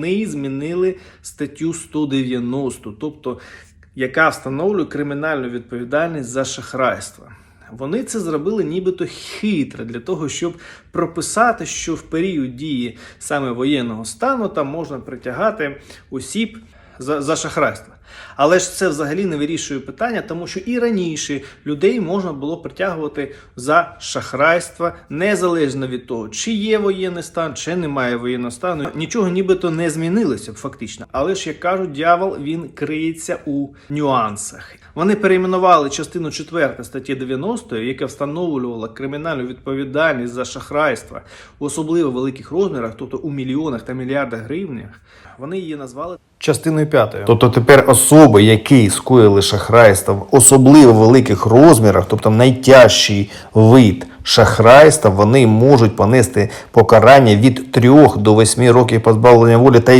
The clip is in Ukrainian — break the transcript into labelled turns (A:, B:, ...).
A: Вони змінили статтю 190, тобто яка встановлює кримінальну відповідальність за шахрайство. Вони це зробили нібито хитро для того, щоб прописати, що в період дії саме воєнного стану там можна притягати осіб за, за шахрайство. Але ж це взагалі не вирішує питання, тому що і раніше людей можна було притягувати за шахрайство, незалежно від того, чи є воєнний стан, чи немає воєнного стану. Нічого нібито не змінилося б фактично. Але ж як кажуть, дьявол він криється у нюансах. Вони перейменували частину 4 статті 90, яка встановлювала кримінальну відповідальність за шахрайство особливо великих розмірах, тобто у мільйонах та мільярдах гривнях. Вони її назвали частиною п'ятою.
B: Тобто тепер особи, які скоїли шахрайство в особливо великих розмірах, тобто найтяжчий вид шахрайства, вони можуть понести покарання від 3 до 8 років позбавлення волі та